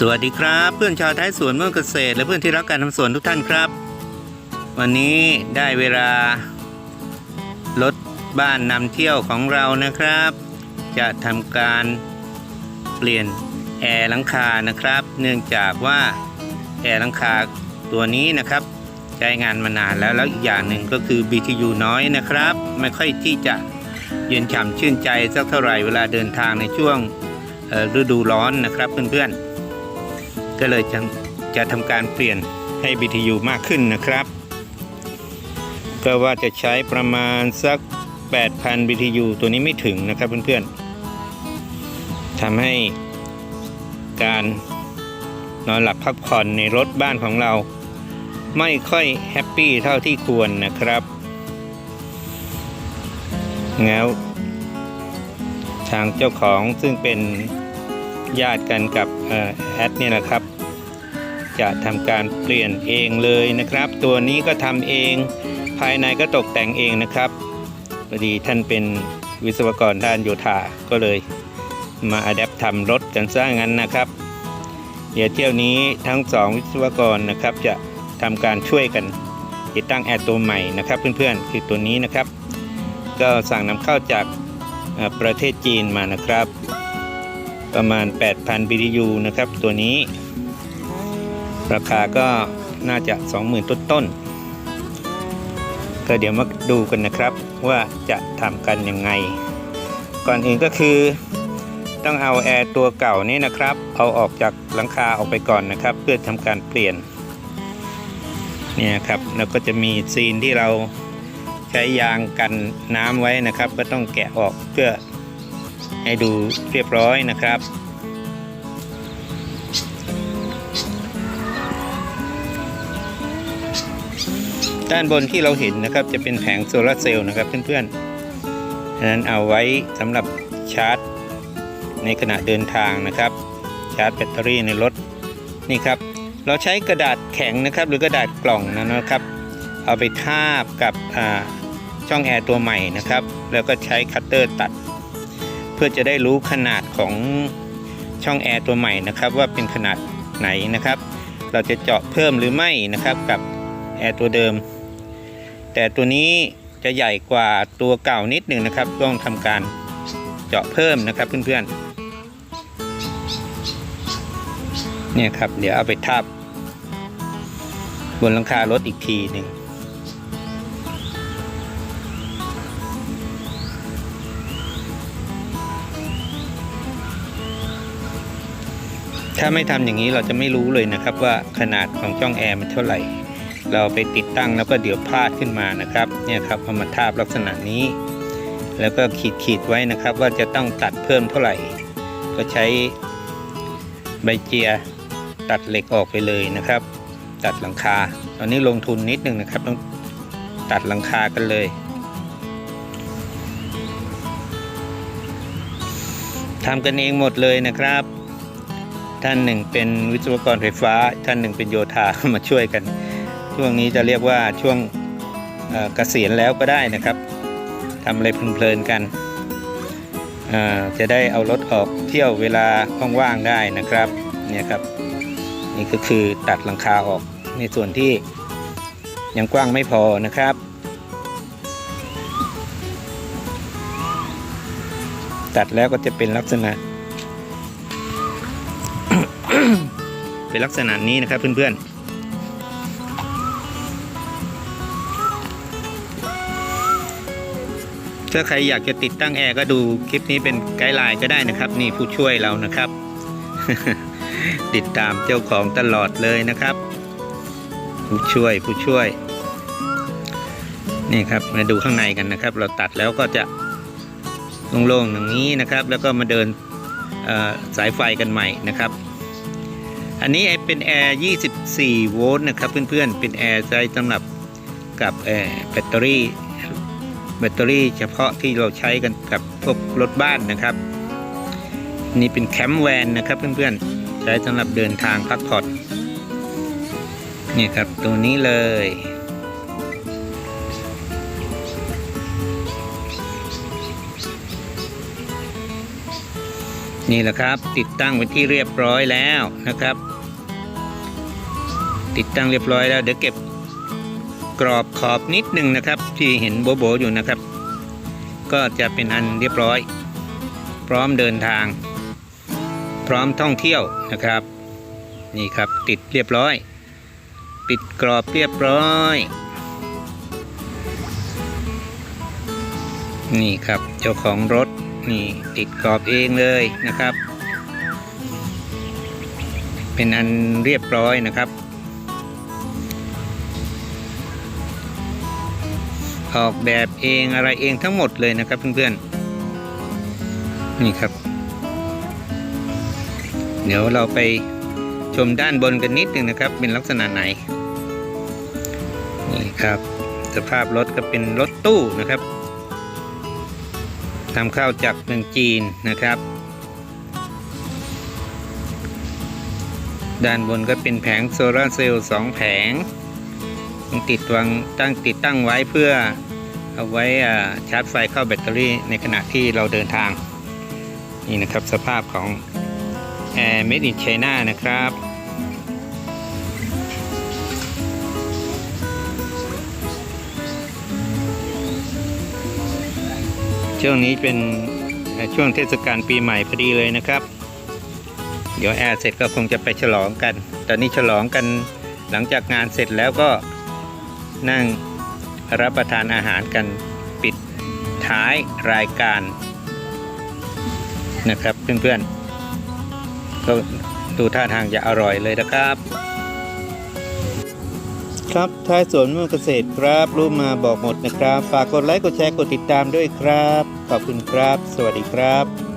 สวัสดีครับ เพื่อนชาวท้ายสวนเมืองเกษตร และเพื่อนที่รักการทำสวนทุกท่านครับ วันนี้ได้เวลารถบ้านนำเที่ยวของเรานะครับ จะทำการเปลี่ยนแอร์หลังคานะครับ เนื่องจากว่าแอร์หลังคาตัวนี้นะครับใช้งานมานานแล้วแล้วอีกอย่างหนึ่งก็คือ BTU น้อยนะครับ ไม่ค่อยที่จะเย็นฉ่ำชื่นใจสักเท่าไหร่เวลาเดินทางในช่วงฤดูร้อนนะครับเพื่อนๆ ก็เลยจะจะทำการเปลี่ยนให้ BTU มากขึ้นนะครับ ก็ว่าจะใช้ประมาณสัก 8,000 BTU ตัวนี้ไม่ถึงนะครับเพื่อนๆทำให้การนอนหลับพักผ่อนในรถบ้านของเรา ไม่ค่อยแฮปปี้เท่าที่ควรนะครับแล้วทางเจ้าของซึ่งเป็น ญาติกันกับแอดเนี่ยนะครับ จะทำการเปลี่ยนเองเลยนะครับ ตัวนี้ก็ทำเองภายในก็ตกแต่งเองนะครับพอดีท่านเป็นวิศวกรด้านโยธาก็เลยมาอัดแอปทำรถกันซะงั้นนะครับ เดี๋ยวเที่ยวนี้ทั้งสองวิศวกรนะครับจะทำการช่วยกันติดตั้งแอร์ตัวใหม่นะครับเพื่อนๆคือตัวนี้นะครับ ก็สั่งนำเข้าจากประเทศจีนมานะครับ ประมาณ 8,000 BTU นะครับ ตัวนี้ ราคาก็น่าจะ 20,000 ต้นต้นก็เดี๋ยวมาดูกันนะครับว่าจะทำกันยังไง ก่อนอื่นก็คือต้องเอาแอร์ตัวเก่านี้นะครับ เอาออกจากหลังคาออกไปก่อนนะครับ เพื่อทำการเปลี่ยนเนี่ยครับแล้วก็จะมีซีนที่เราใช้ยางกันน้ำไว้นะครับ ก็ต้องแกะออกเพื่อ ให้ดูเรียบร้อยนะครับ ด้านบนที่เราเห็นนะครับจะเป็นแผงโซลาร์เซลล์นะครับเพื่อนๆฉะนั้นเอาไว้สำหรับชาร์จ ในขณะเดินทางนะครับ ชาร์จแบตเตอรี่ในรถนี่ครับ เราใช้กระดาษแข็งนะครับ หรือกระดาษกล่องนะนะครับ เอาไปทาบกับช่องแอร์ตัวใหม่นะครับ แล้วก็ใช้คัตเตอร์ตัด พื่อจะได้รู้ขนาดของช่องแอร์ตัวใหม่นะครับ ว่าเป็นขนาดไหนนะครับ เราจะเจาะเพิ่มหรือไม่นะครับกับแอร์ตัวเดิม แต่ตัวนี้จะใหญ่กว่าตัวเก่านิดหนึ่งนะครับ ต้องทำการเจาะเพิ่มนะครับเพื่อนๆเนี่ยครับเดี๋ยวเอาไปทับบนหลังคารถอีกทีหนึ่ง ถ้าไม่ทำอย่างนี้เราจะไม่รู้เลยนะครับว่าขนาดของช่องแอร์มันเท่าไหร่ เราไปติดตั้งแล้วก็เดี๋ยวพลาดขึ้นมานะครับเนี่ยครับเอามาทาบลักษณะนี้ แล้วก็ขีดขีดไว้นะครับ ว่าจะต้องตัดเพิ่มเท่าไหร่ ก็ใช้ใบเจียตัดเหล็กออกไปเลยนะครับ ตัดหลังคา ตอนนี้ลงทุนนิดนึงนะครับต้องตัดหลังคากันเลยทำกันเองหมดเลยนะครับ ท่านหนึ่งเป็นวิศวกรไฟฟ้า ท่านหนึ่งเป็นโยธามาช่วยกัน ช่วงนี้จะเรียกว่าช่วงเกษียณแล้วก็ได้นะครับทำอะไรเพลินๆกัน จะได้เอารถออกเที่ยวเวลาว่างๆได้นะครับเนี่ยครับ นี่ก็คือตัดหลังคาออกในส่วนที่ยังกว้างไม่พอนะครับตัดแล้วก็จะเป็นลักษณะ เป็นลักษณะนี้นะครับเพื่อนๆถ้าใครอยากจะติดตั้งแอร์ก็ดูคลิปนี้เป็นไกด์ไลน์ก็ได้นะครับ นี่ผู้ช่วยเรานะครับ ติดตามเจ้าของตลอดเลยนะครับ ผู้ช่วยผู้ช่วย นี่ครับมาดูข้างในกันนะครับ เราตัดแล้วก็จะโล่งๆอย่างนี้นะครับ แล้วก็มาเดินสายไฟกันใหม่นะครับ อันนี้เป็นแอร์ 24 โวลต์นะครับเพื่อนๆ เป็นแอร์ใช้สำหรับกับเอ่อแบตเตอรี่แบตเตอรี่เฉพาะที่เราใช้กันกับพวกรถบ้านนะครับ นี่เป็นแคมป์แวนนะครับเพื่อนๆ ใช้สำหรับเดินทางพักผ่อนนี่ครับตัวนี้เลย นี่แหละครับ ติดตั้งเป็นที่เรียบร้อยแล้วนะครับ ติดตั้งเรียบร้อยแล้ว เดี๋ยวเก็บกรอบขอบนิดหนึ่งนะครับ ที่เห็นโบโบอยู่นะครับ ก็จะเป็นอันเรียบร้อย พร้อมเดินทาง พร้อมท่องเที่ยวนะครับ นี่ครับติดเรียบร้อย ปิดกรอบเรียบร้อย นี่ครับเจ้าของรถ นี่ติดกรอบเองเลยนะครับ เป็นอันเรียบร้อยนะครับ ออกแบบเองอะไรเองทั้งหมดเลยนะครับเพื่อนๆนี่ครับ เดี๋ยวเราไปชมด้านบนกันนิดหนึ่งนะครับ เป็นลักษณะไหนนี่ครับ สภาพรถก็เป็นรถตู้นะครับ ทำเข้าจากเมืองจีนนะครับ ด้านบนก็เป็นแผงโซลาร์เซลล์สองแผงต้องติดวางตั้งติดตั้งไว้เพื่อเอาไว้อ่าชาร์จไฟเข้าแบตเตอรี่ในขณะที่เราเดินทาง นี่นะครับสภาพของ Air Made in China นะครับ ช่วงนี้เป็นช่วงเทศกาลปีใหม่พอดีเลยนะครับ เดี๋ยวแอร์เสร็จก็คงจะไปฉลองกัน ตอนนี้ฉลองกันหลังจากงานเสร็จแล้วก็นั่งรับประทานอาหารกันปิดท้ายรายการนะครับเพื่อนๆก็ดูท่าทางจะอร่อยเลยนะครับ ครับท้ายสวนเมืองเกษตรครับ รู้มาบอกหมดนะครับ ฝากกดไลค์กดแชร์กดติดตามด้วยครับ ขอบคุณครับ สวัสดีครับ